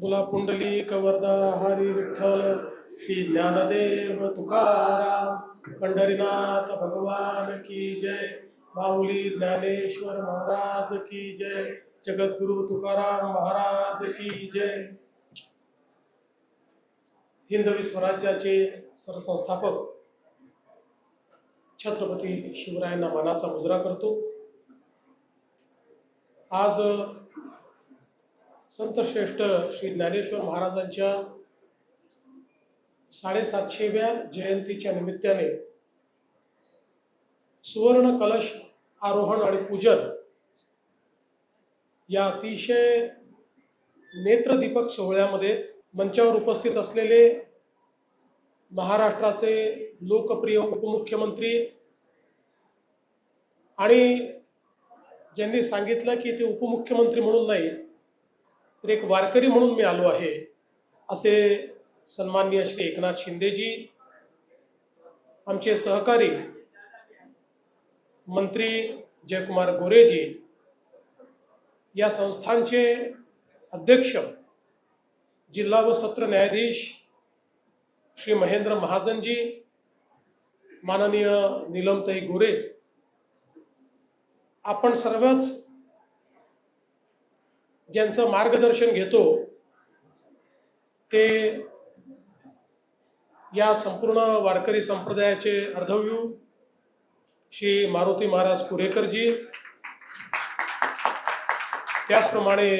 बोला पुंडली कवर्धा हरी विठ्ठल श्री ज्ञानदेव तुकाराम पंढरीनाथ भगवान की जय माऊली ज्ञानेश्वर महाराज की जय जगद्गुरु तुकाराम महाराज की जय. हिंदवी स्वराज्याचे सरसंस्थापक छत्रपती शिवरायांना मानाचा मुजरा करतो. आज संतश्रेष्ठ श्री ज्ञानेश्वर महाराजांच्या साडेसातशेव्या जयंतीच्या निमित्ताने सुवर्ण कलश आरोहण आणि पूजन या अतिशय नेत्रदीपक सोहळ्यामध्ये मंचावर उपस्थित असलेले महाराष्ट्राचे लोकप्रिय उपमुख्यमंत्री आणि ज्यांनी सांगितलं की ते उपमुख्यमंत्री म्हणून नाही तर एक वारकरी म्हणून मी आलो आहे असे सन्माननीय श्री एकनाथ शिंदेजी आमचे सहकारी मंत्री जयकुमार गोरेजी या संस्थांचे अध्यक्ष जिल्हा व सत्र न्यायाधीश श्री महेंद्र महाजनजी माननीय निलमताई गोरे आपण सर्वच ज्यांचं मार्गदर्शन घेतो ते या संपूर्ण वारकरी संप्रदायाचे अर्धव्यू श्री मारुती महाराज कुरेकरजी त्याचप्रमाणे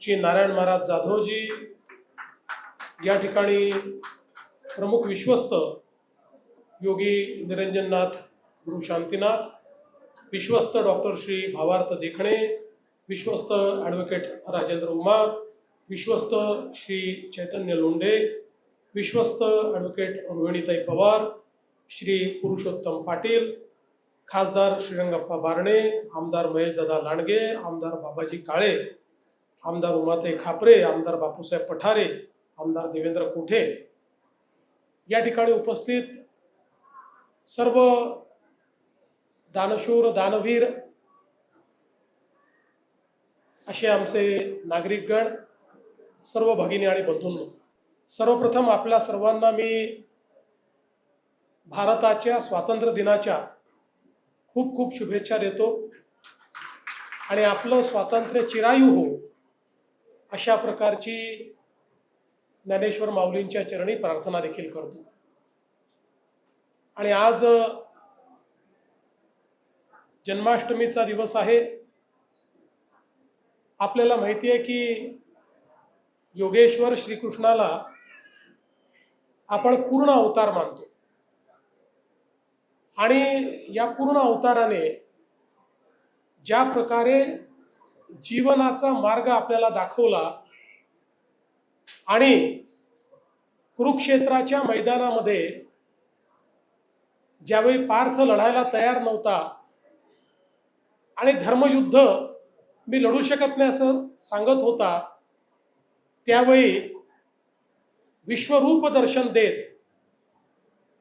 श्री नारायण महाराज जाधवजी या ठिकाणी प्रमुख विश्वस्त योगी निरंजननाथ गुरु शांतीनाथ विश्वस्त डॉक्टर श्री भावार्थ देखणे विश्वस्त ॲडव्होकेट राजेंद्र उमार विश्वस्त श्री चैतन्य लोंढे विश्वस्त ॲडव्होकेट रोहिणीताई पवार श्री पुरुषोत्तम पाटील खासदार श्रीरंगप्पा बारणे आमदार महेशदादा लांडगे आमदार बाबाजी काळे आमदार उमाताई खापरे आमदार बापूसाहेब पठारे आमदार देवेंद्र कोठे? या ठिकाणी उपस्थित सर्व दानशूर दानवीर असे आमचे नागरिकगण सर्व भगिनी आणि बंधूंनो सर्वप्रथम आपल्या सर्वांना मी भारताच्या स्वातंत्र्य दिनाच्या खूप खूप शुभेच्छा देतो. आणि आपलं स्वातंत्र्य चिरायू हो अशा प्रकारची ज्ञानेश्वर माऊलींच्या चरणी प्रार्थना देखील करतो. आणि आज जन्माष्टमीचा दिवस आहे. आपल्याला माहिती आहे की योगेश्वर श्रीकृष्णाला आपण पूर्ण अवतार मानतो. आणि या पूर्ण अवताराने ज्या प्रकारे जीवनाचा मार्ग आपल्याला दाखवला आणि कुरुक्षेत्राच्या मैदानामध्ये ज्यावेळी पार्थ लढायला तयार नव्हता आणि धर्मयुद्ध मी लढू शकत नाही असं सांगत होता त्यावेळी विश्वरूप दर्शन देत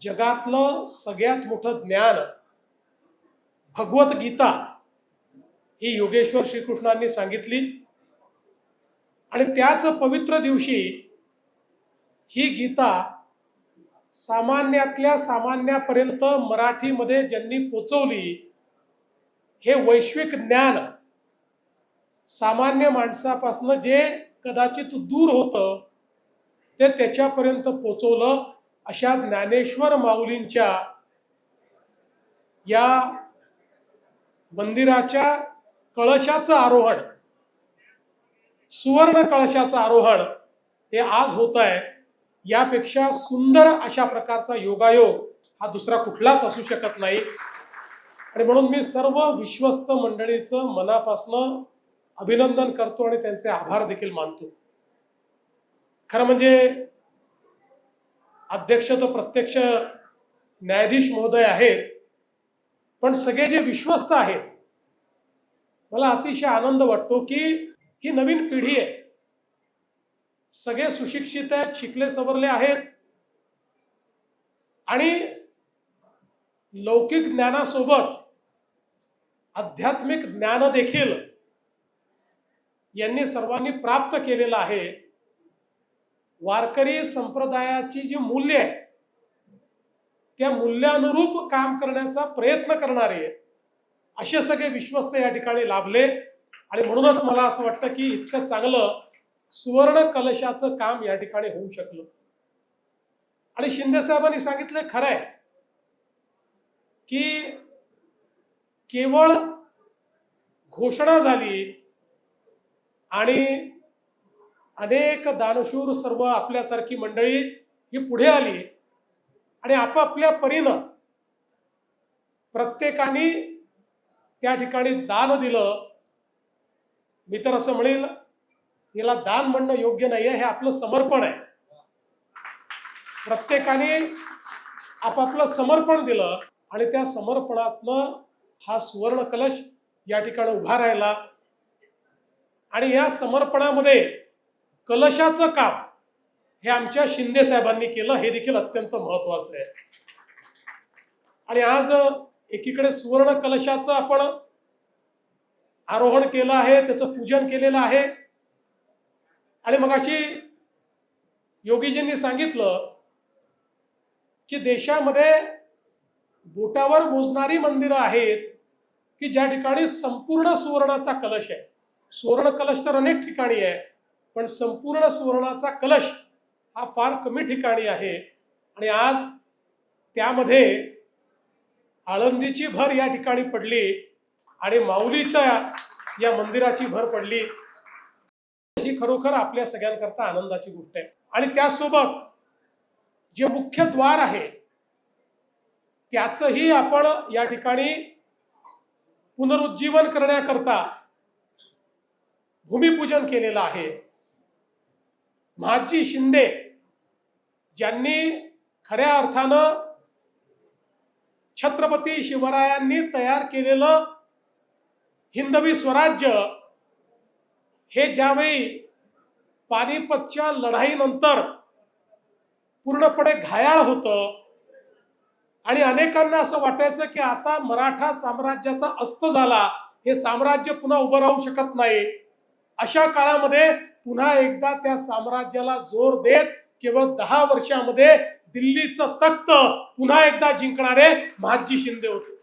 जगातलं सगळ्यात मोठं ज्ञान भगवत गीता ही योगेश्वर श्रीकृष्णांनी सांगितली. आणि त्याच पवित्र दिवशी ही गीता सामान्यातल्या सामान्यापर्यंत मराठीमध्ये ज्यांनी पोचवली हे वैश्विक ज्ञान सामान्य माणसापासनं जे कदाचित दूर होतं ते त्याच्यापर्यंत पोचवलं अशा ज्ञानेश्वर माऊलींच्या या मंदिराच्या कळशाचं आरोहण सुवर्ण कळशाचं आरोहण हे आज होत आहे यापेक्षा सुंदर अशा प्रकारचा योगायोग हा दुसरा कुठलाच असू शकत नाही. आणि म्हणून मी सर्व विश्वस्त मंडळीचं मनापासनं अभिनंदन करतो आणि त्यांचे आभार देखील मानतो. खरं म्हणजे अध्यक्ष तर प्रत्यक्ष न्यायाधीश महोदय आहेत पण सगळे जे विश्वस्त आहेत मला अतिशय आनंद वाटतो की ही नवीन पिढी आहे. सगळे सुशिक्षित आहेत शिकले सवरले आहेत. आणि लौकिक ज्ञानासोबत आध्यात्मिक ज्ञान देखील यांनी सर्वांनी प्राप्त केलेलं आहे. वारकरी संप्रदायाची जी मूल्य आहे त्या मूल्यानुरूप काम करण्याचा प्रयत्न करणारे असे सगळे विश्वस्त या ठिकाणी लाभले. आणि म्हणूनच मला असं वाटतं की इतकं चांगलं सुवर्ण कलशाचं काम या ठिकाणी होऊ शकलं. आणि शिंदे साहेबांनी सांगितलं खरं आहे की केवळ घोषणा झाली आणि अनेक दानशूर सर्व आपल्यासारखी मंडळी ही पुढे आली आणि आपापल्या परीनं प्रत्येकाने त्या ठिकाणी दान दिलं. मी तर असं म्हणेल याला दान म्हणणं योग्य नाही आहे हे आपलं समर्पण आहे. प्रत्येकाने आपापलं समर्पण दिलं आणि त्या समर्पणातनं हा सुवर्ण कलश या ठिकाणी उभा राहिला. आणि या समर्पणामध्ये कलशाचं काम हे आमच्या शिंदे साहेबांनी केलं हे देखील अत्यंत महत्वाचं आहे. आणि आज एकीकडे सुवर्ण कलशाचं आपण आरोहण केलं आहे त्याचं पूजन केलेलं आहे. आणि मग अशी योगीजींनी सांगितलं की देशामध्ये बोटावर मोजणारी मंदिरं आहेत की ज्या ठिकाणी संपूर्ण सुवर्णाचा कलश आहे. सुवर्ण कलश तर अनेक ठिकाणी आहे पण संपूर्ण सुवर्णाचा कलश हा फार कमी ठिकाणी आहे. आणि आज त्यामध्ये आळंदीची भर या ठिकाणी पडली आणि माऊलीच्या या मंदिराची भर पडली. ही खरोखर आपल्या सगळ्यांकरता आनंदाची गोष्ट आहे. आणि त्यासोबत जे मुख्य द्वार आहे त्याचंही आपण या ठिकाणी पुनरुज्जीवन करण्याकरता भूमिपूजन केलेलं आहे. महाजी शिंदे ज्यांनी खऱ्या अर्थानं छत्रपती शिवरायांनी तयार केलेलं हिंदवी स्वराज्य हे ज्यावेळी पानिपतच्या लढाईनंतर पूर्णपणे घायाळ होतं आणि अनेकांना असं वाटायचं की आता मराठा साम्राज्याचा अस्त झाला हे साम्राज्य पुन्हा उभं राहू शकत नाही. अशा काळामध्ये पुन्हा एकदा त्या साम्राज्याला जोर देत केवळ दहा वर्षामध्ये दिल्लीचं तख्त पुन्हा एकदा जिंकणारे महाजी शिंदे होते.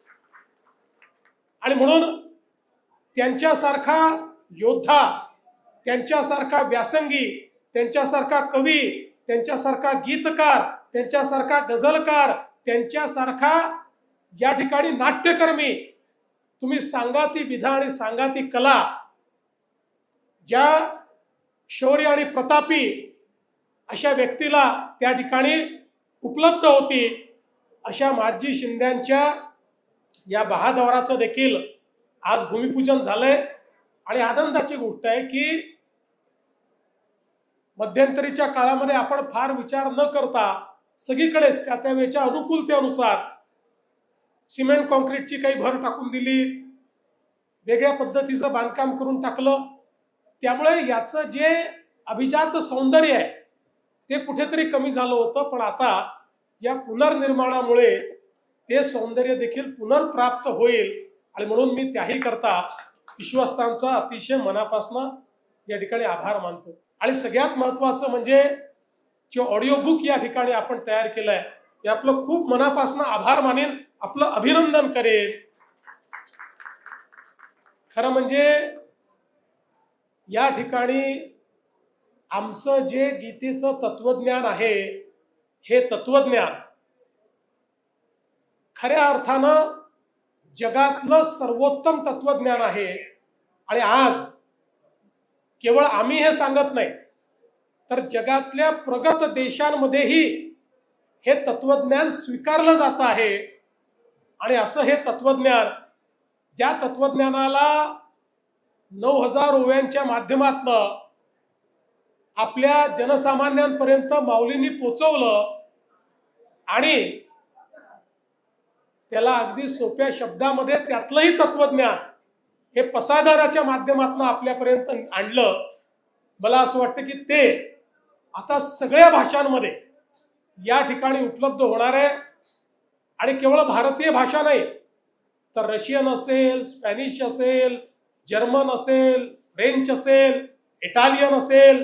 आणि म्हणून त्यांच्यासारखा योद्धा त्यांच्यासारखा व्यासंगी त्यांच्यासारखा कवी त्यांच्यासारखा गीतकार त्यांच्यासारखा गझलकार त्यांच्यासारखा या ठिकाणी नाट्यकर्मी तुम्ही सांगा ती विधा आणि सांगा ती कला ज्या शौर्य आणि प्रतापी अशा व्यक्तीला त्या ठिकाणी उपलब्ध होती अशा माजी शिंद्यांच्या या बहादवराचं देखील आज भूमिपूजन झालंय. आणि आनंदाची गोष्ट आहे की मध्यंतरीच्या काळामध्ये आपण फार विचार न करता सगळीकडेच त्या त्यावेळेच्या अनुकूलतेनुसार सिमेंट कॉन्क्रीटची काही भर टाकून दिली. वेगळ्या पद्धतीचं बांधकाम करून टाकलं. त्यामुळे याचं जे अभिजात सौंदर्य आहे ते कुठेतरी कमी झालं होतं. पण आता या पुनर्निर्माणामुळे ते सौंदर्य देखील पुनर्प्राप्त होईल. आणि म्हणून मी त्याही करता विश्वस्तांचा अतिशय मनापासून या ठिकाणी आभार मानतो. आणि सगळ्यात महत्वाचं म्हणजे जे ऑडिओ बुक या ठिकाणी आपण तयार केलं आहे हे आपलं खूप मनापासून आभार मानेन आपलं अभिनंदन करेन. खरं म्हणजे या ठिकाणी आमचं जे गीतेचं तत्वज्ञान आहे हे तत्वज्ञान खऱ्या अर्थानं जगातलं सर्वोत्तम तत्वज्ञान आहे. आणि आज केवळ आम्ही हे सांगत नाही तर जगातल्या प्रगत देशांमध्येही हे तत्वज्ञान स्वीकारलं जात आहे. आणि असं हे तत्वज्ञान ज्या तत्वज्ञानाला नऊ हजार ओव्यांच्या माध्यमातनं आपल्या जनसामान्यांपर्यंत माऊलींनी पोचवलं आणि त्याला अगदी सोप्या शब्दामध्ये त्यातलंही तत्वज्ञान हे पसादाराच्या माध्यमातून आपल्यापर्यंत आणलं. मला असं वाटतं की ते आता सगळ्या भाषांमध्ये या ठिकाणी उपलब्ध होणार आहे. आणि केवळ भारतीय भाषा नाही तर रशियन असेल स्पॅनिश असेल जर्मन असेल फ्रेंच असेल इटालियन असेल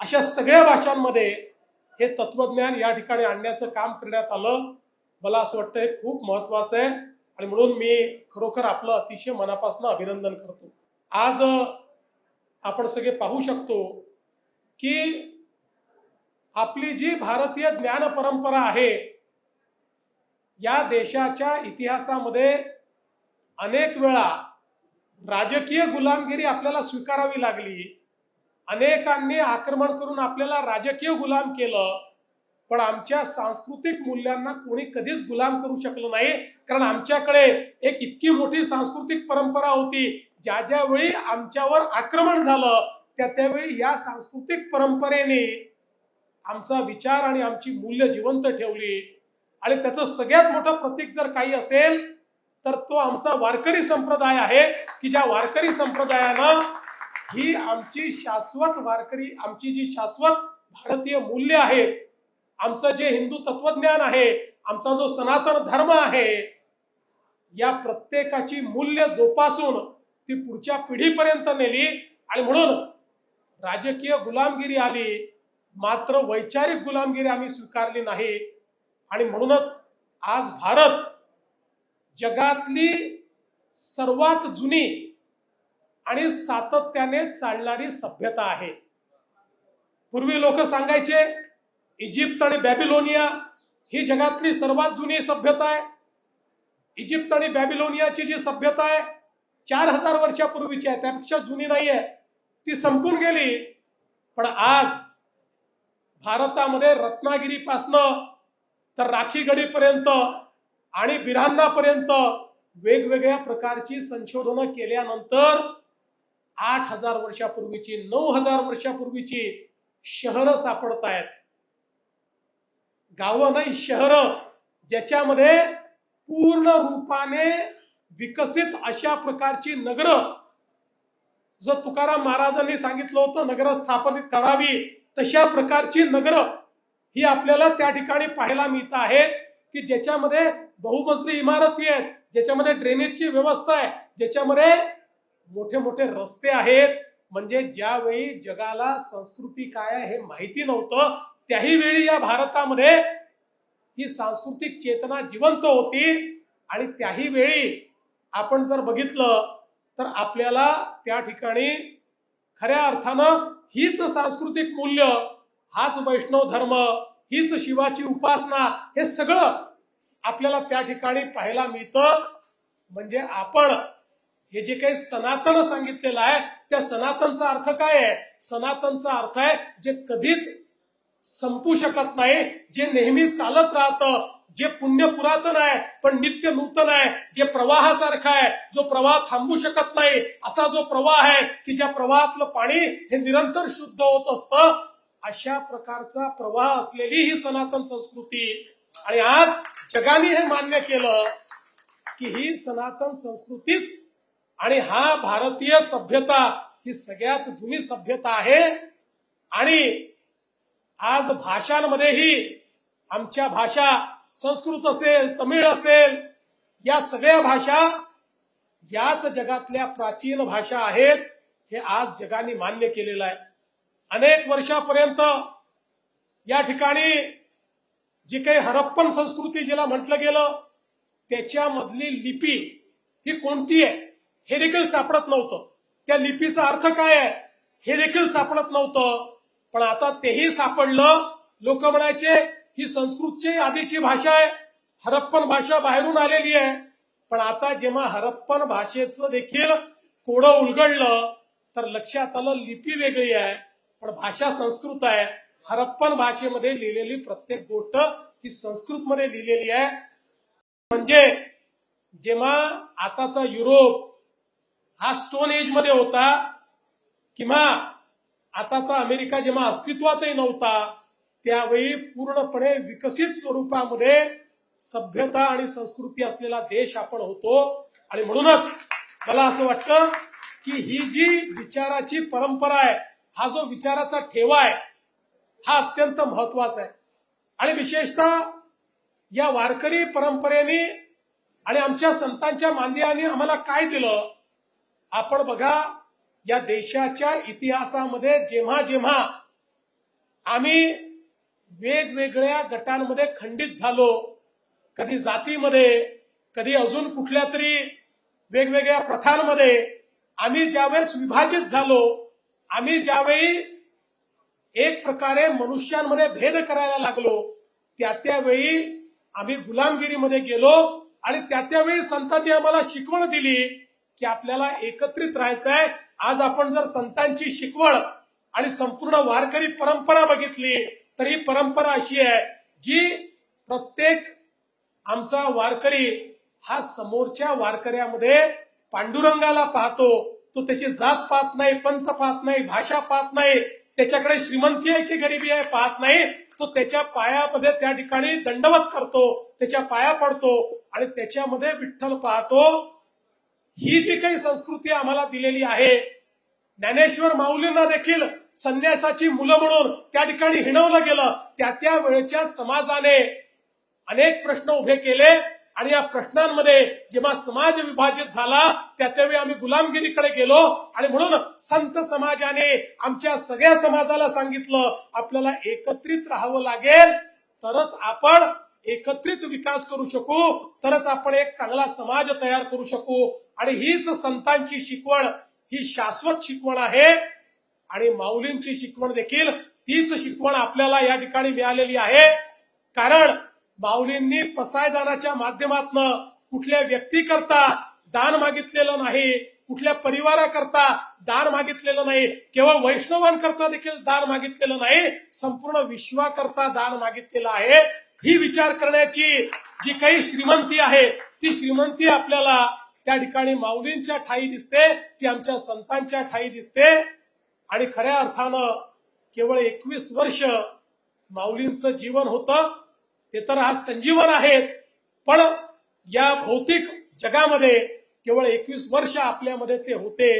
अशा सगळ्या भाषांमध्ये हे तत्वज्ञान या ठिकाणी आणण्याचं काम करण्यात आलं. मला असं वाटतं हे खूप महत्वाचं आहे आणि म्हणून मी खरोखर आपलं अतिशय मनापासून अभिनंदन करतो. आज आपण सगळे पाहू शकतो की आपली जी भारतीय ज्ञान परंपरा आहे या देशाच्या इतिहासामध्ये अनेक वेळा राजकीय गुलामगिरी आपल्याला स्वीकारावी लागली. अनेकांनी आक्रमण करून आपल्याला राजकीय गुलाम केलं. पण आमच्या सांस्कृतिक मूल्यांना कोणी कधीच गुलाम करू शकलं नाही. कारण आमच्याकडे एक इतकी मोठी सांस्कृतिक परंपरा होती. ज्या ज्यावेळी आमच्यावर आक्रमण झालं त्या त्यावेळी या सांस्कृतिक परंपरेने आमचा विचार आणि आमची मूल्य जिवंत ठेवली. आणि त्याचं सगळ्यात मोठं प्रतीक जर काही असेल तर तो आमचा वारकरी संप्रदाय आहे की ज्या वारकरी संप्रदायानं ही आमची शाश्वत वारकरी आमची जी शाश्वत भारतीय मूल्य आहेत आमचं जे हिंदू तत्वज्ञान आहे आमचा जो सनातन धर्म आहे या प्रत्येकाची मूल्य जोपासून ती पुढच्या पिढीपर्यंत नेली आणि म्हणून राजकीय गुलामगिरी आली मात्र वैचारिक गुलामगिरी आम्ही स्वीकारली नाही आणि म्हणूनच आज भारत जगातली सर्वात जुनी आणि सातत्याने चालणारी सभ्यता आहे. पूर्वी लोक सांगायचे इजिप्त आणि बॅबिलोनिया ही जगातली सर्वात जुनी सभ्यता आहे. इजिप्त आणि बॅबिलोनियाची जी सभ्यता आहे चार हजार वर्षापूर्वीची आहे. त्यापेक्षा जुनी नाही आहे ती संपून गेली. पण आज भारतामध्ये रत्नागिरीपासनं तर राखीगडीपर्यंत आणि बिरांनापर्यंत वेगवेगळ्या प्रकारची संशोधनं केल्यानंतर आठ हजार वर्षापूर्वीची नऊ हजार वर्षापूर्वीची शहरं सापडत आहेत गावं नाही शहरं ज्याच्यामध्ये पूर्ण रूपाने विकसित अशा प्रकारची नगर. जर तुकाराम महाराजांनी सांगितलं होतं नगर स्थापनित करावी तशा प्रकारची नगर ही आपल्याला त्या ठिकाणी पाहायला मिळत आहेत की ज्याच्यामध्ये बहुमजली इमारती आहेत ज्याच्यामध्ये ड्रेनेजची व्यवस्था आहे ज्याच्यामध्ये मोठे मोठे रस्ते आहेत. म्हणजे ज्यावेळी जगाला संस्कृती काय आहे हे माहिती नव्हतं त्याही वेळी या भारतामध्ये ही सांस्कृतिक चेतना जिवंत होती. आणि त्याही वेळी आपण जर बघितलं तर आपल्याला त्या ठिकाणी खऱ्या अर्थानं हीच सांस्कृतिक मूल्य हाच वैष्णव धर्म हीच शिवाची उपासना हे सगळं आपल्याला त्या ठिकाणी पाहायला मिळतं. म्हणजे आपण हे जे काही सनातन सांगितलेलं आहे त्या सनातनचा अर्थ काय आहे? सनातनचा अर्थ आहे जे कधीच संपू शकत नाही जे नेहमी चालत राहतं जे पुण्य पुरातन आहे पण नित्य नूतन आहे जे प्रवाहासारखं आहे जो प्रवाह थांबू शकत नाही असा जो प्रवाह आहे की ज्या प्रवाहातलं पाणी हे निरंतर शुद्ध होत असतं अशा प्रकारचा प्रवाह असलेली ही सनातन संस्कृती आणि आज जगाने हे मान्य केलं की ही सनातन संस्कृतीच आणि हा भारतीय सभ्यता ही सगळ्यात जुनी सभ्यता आहे. आणि आज भाषांमध्येही आमच्या भाषा संस्कृत असेल तमिळ असेल या सगळ्या भाषा याच जगातल्या प्राचीन भाषा आहेत हे आज जगाने मान्य केलेलं आहे. अनेक वर्षापर्यंत या ठिकाणी जी काही हरप्पन संस्कृती जिला म्हटलं गेलं त्याच्यामधली लिपी ही कोणती आहे हे देखील सापडत नव्हतं. त्या लिपीचा अर्थ काय आहे हे देखील सापडत नव्हतं. पण आता तेही सापडलं. लोक म्हणायचे ही संस्कृतची आधीची भाषा आहे हरप्पन भाषा बाहेरून आलेली आहे. पण आता जेव्हा हरप्पन भाषेचं देखील कोडं उलगडलं तर लक्षात आलं लिपी वेगळी आहे पण भाषा संस्कृत आहे. हरप्पन भाषेमध्ये लिहिलेली प्रत्येक गोष्ट ही संस्कृतमध्ये लिहिलेली आहे. म्हणजे जेव्हा आताचा युरोप हा स्टोन एजमध्ये होता किंवा आताचा अमेरिका जेव्हा अस्तित्वातही नव्हता त्यावेळी पूर्णपणे विकसित स्वरूपामध्ये सभ्यता आणि संस्कृती असलेला देश आपण होतो. आणि म्हणूनच मला असं वाटतं की ही जी विचाराची परंपरा आहे हा जो विचाराचा ठेवा आहे हा अत्यंत महत्त्वाचा आहे. आणि विशेषतः या वारकरी परंपरेने आणि आमच्या संतांच्या मांदियाने आम्हाला काय दिलं? आपण बघा या देशाच्या इतिहासामध्ये जेव्हा जेव्हा आम्ही वेगवेगळ्या गटांमध्ये खंडित झालो कधी जातीमध्ये कधी अजून कुठल्या तरी वेगवेगळ्या प्रथांमध्ये आम्ही ज्यावेळेस विभाजित झालो आम्ही ज्यावेळी एक प्रकारे मनुष्यांमध्ये भेद करायला लागलो त्या त्यावेळी आम्ही गुलामगिरीमध्ये गेलो आणि त्या त्यावेळी संतांनी आम्हाला शिकवण दिली की आपल्याला एकत्रित राहायचं आहे. आज आपण जर संतांची शिकवण आणि संपूर्ण वारकरी परंपरा बघितली तर ही परंपरा अशी आहे जी प्रत्येक आमचा वारकरी हा समोरच्या वारकऱ्यामध्ये पांडुरंगाला पाहतो. तो त्याची जात पाहत नाही पंथ पाहत नाही भाषा पाहत नाही. त्याच्याकडे श्रीमंती आहे की गरिबी आहे पाहत नाही. तो त्याच्या पायामध्ये त्या ठिकाणी दंडवत करतो त्याच्या पाया पडतो आणि त्याच्यामध्ये विठ्ठल पाहतो. ही जी काही संस्कृती आम्हाला दिलेली आहे ज्ञानेश्वर माऊलींना देखील संन्यासाची मुलं म्हणून त्या ठिकाणी हिणवलं गेलं. त्या त्या वेळेच्या समाजाने अनेक प्रश्न उभे केले. आणि या प्रश्नांमध्ये जेव्हा समाज विभाजित झाला त्या त्यावेळी आम्ही गुलामगिरीकडे गेलो आणि म्हणून संत समाजाने आमच्या सगळ्या समाजाला सांगितलं आपल्याला एकत्रित राहावं लागेल तरच आपण एकत्रित विकास करू शकू तरच आपण एक चांगला समाज तयार करू शकू. आणि हीच संतांची शिकवण ही शाश्वत शिकवण आहे. आणि माऊलींची शिकवण देखील तीच शिकवण आपल्याला या ठिकाणी मिळालेली आहे. कारण माऊलींनी पसायदानाच्या माध्यमातून कुठल्या व्यक्तीकरता दान मागितलेलं नाही कुठल्या परिवाराकरता दान मागितलेलं नाही केवळ वैष्णवांकरता देखील दान मागितलेलं नाही संपूर्ण विश्वाकरता दान मागितलेलं आहे ही विचार करण्याची जी काही श्रीमंती आहे ती श्रीमंती आपल्याला त्या ठिकाणी माऊलींच्या ठाई दिसते ती आमच्या संतांच्या ठाई दिसते. आणि खऱ्या अर्थानं केवळ एकवीस वर्ष माऊलींचं जीवन होतं ते तर आज संजीवन आहेत. पण या भौतिक जगामध्ये केवळ एकवीस वर्ष आपल्यामध्ये ते होते.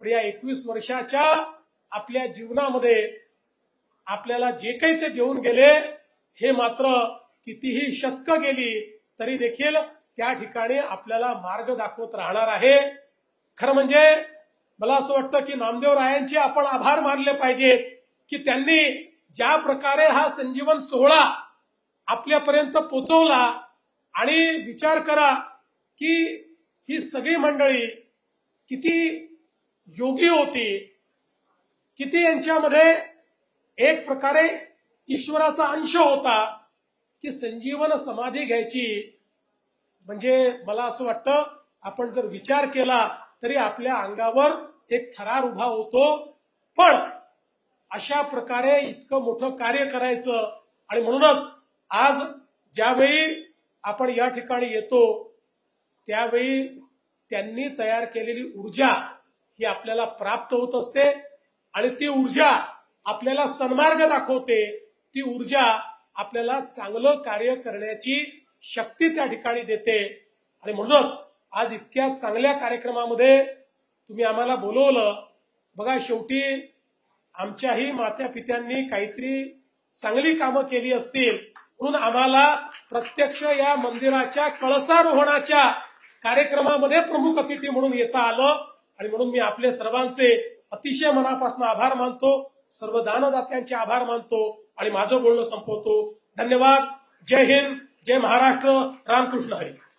पण या एकवीस वर्षाच्या आपल्या जीवनामध्ये आपल्याला जे काही ते देऊन गेले हे मात्र कितीही शतक गेली तरी देखील त्या ठिकाणी आपल्याला मार्ग दाखवत राहणार आहे. खरं म्हणजे मला असं वाटतं की नामदेव रायांचे आपण आभार मानले पाहिजेत की त्यांनी ज्या प्रकारे हा संजीवन सोहळा आपल्यापर्यंत पोचवला आणि विचार करा की ही सगळी मंडळी किती योगी होती किती यांच्यामध्ये एक प्रकारे ईश्वराचा अंश होता की संजीवन समाधी घ्यायची. म्हणजे मला असं वाटतं आपण जर विचार केला तरी आपल्या अंगावर एक थरार उभा होतो. पण अशा प्रकारे इतकं मोठं कार्य करायचं आणि म्हणूनच आज ज्यावेळी आपण या ठिकाणी येतो त्यावेळी त्यांनी तयार केलेली ऊर्जा ही आपल्याला प्राप्त होत असते आणि ती ऊर्जा आपल्याला सन्मार्ग दाखवते. ती ऊर्जा आपल्याला चांगलं कार्य करण्याची शक्ती त्या ठिकाणी देते. आणि म्हणूनच आज इतक्या चांगल्या कार्यक्रमामध्ये तुम्ही आम्हाला बोलवलं. बघा शेवटी आमच्याही मात्या पित्यांनी काहीतरी चांगली कामं केली असतील. म्हणून आम्हाला प्रत्यक्ष या मंदिराच्या कळसारोहणाच्या कार्यक्रमामध्ये प्रमुख अतिथी म्हणून येता आलं. आणि म्हणून मी आपले सर्वांचे अतिशय मनापासून आभार मानतो. सर्व दानदात्यांचे आभार मानतो. आणि माझं बोलणं संपवतो. धन्यवाद. जय हिंद. जय महाराष्ट्र. रामकृष्ण हरी.